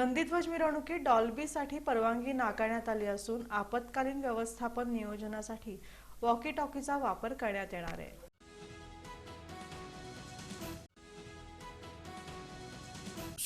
नंदीध्वज मिरवणुकीत डॉल्बीसाठी परवानगी नाकारण्यात आली असून आपत्कालीन व्यवस्थापन नियोजनासाठी वॉकी टॉकीचा वापर करण्यात येणार आहे.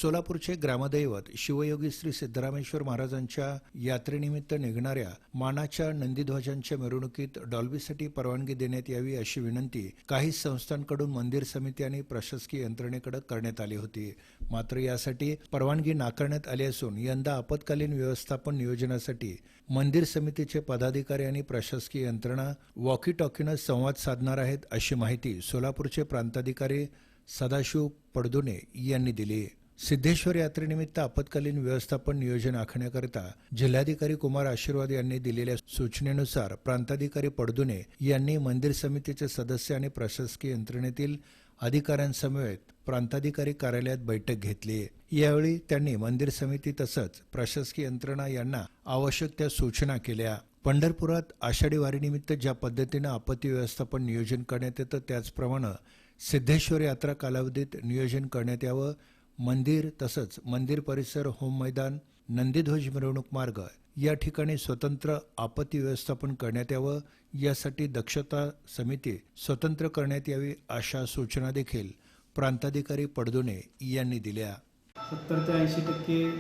सोलापूरचे ग्रामदैवत शिवयोगी श्री सिद्धरामेश्वर महाराजांच्या यात्रेनिमित्त निघणाऱ्या मानाच्या नंदीध्वजांच्या मिरवणुकीत डॉल्बीसाठी परवानगी देण्यात यावी अशी विनंती काही संस्थांकडून मंदिर समिती आणि प्रशासकीय यंत्रणेकडे करण्यात आली होती. मात्र यासाठी परवानगी नाकारण्यात आली असून यंदा आपत्कालीन व्यवस्थापन नियोजनासाठी मंदिर समितीचे पदाधिकारी आणि प्रशासकीय यंत्रणा वॉकी टॉकीनं संवाद साधणार आहेत अशी माहिती सोलापूरचे प्रांताधिकारी सदाशिव पडदुने यांनी दिली. सिद्धेश्वर यात्रेनिमित्त आपत्कालीन व्यवस्थापन नियोजन आखण्याकरिता जिल्हाधिकारी कुमार आशीर्वाद यांनी दिलेल्या सूचनेनुसार प्रांताधिकारी पडदुने यांनी मंदिर समितीचे सदस्य आणि प्रशासकीय यंत्रणेतील अधिकाऱ्यांसमवेत प्रांताधिकारी कार्यालयात बैठक घेतली. यावेळी त्यांनी मंदिर समिती तसंच प्रशासकीय यंत्रणा यांना आवश्यक त्या सूचना केल्या. पंढरपुरात आषाढी वारीनिमित्त ज्या पद्धतीनं आपत्ती व्यवस्थापन नियोजन करण्यात येतं त्याचप्रमाणे सिद्धेश्वर यात्रा कालावधीत नियोजन करण्यात यावं मंदिर तसंच मंदिर परिसर होम मैदान नंदीध्वज मिरवणूक मार्ग या ठिकाणी स्वतंत्र आपत्ती व्यवस्थापन करण्यात यावं. यासाठी दक्षता समिती स्वतंत्र करण्यात यावी अशा सूचना देखील प्रांताधिकारी पडदुने यांनी दिल्या. सत्तर ते ऐंशी टक्के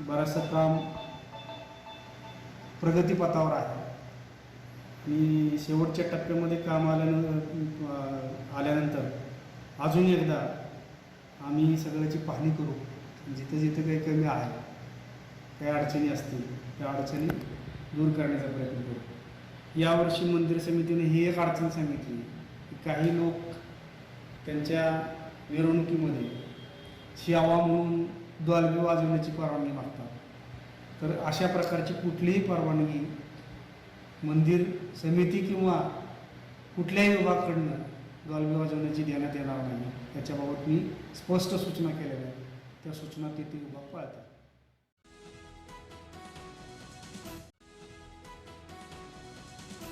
बराचसं काम प्रगतीपथावर आहे. आणि शेवटच्या टप्प्यामध्ये काम आल्यानं आल्यानंतर अजून एकदा आम्ही सगळ्याची पाहणी करू. जिथं जिथं काही कमी आहे काही अडचणी असतील त्या अडचणी दूर करण्याचा प्रयत्न करू. यावर्षी मंदिर समितीने ही एक अडचण सांगितली की काही लोक त्यांच्या मिरवणुकीमध्ये शियावा म्हणून द्वालबी वाजवण्याची परवानगी मागतात. तर अशा प्रकारची कुठलीही परवानगी मंदिर समिती किंवा कुठल्याही विभागाकडनं द्वालबी वाजवण्याची देण्यात येणार नाही याच्याबाबत मी स्पष्ट सूचना केलेल्या आहेत. त्या सूचना तिथे विभाग पाळतात.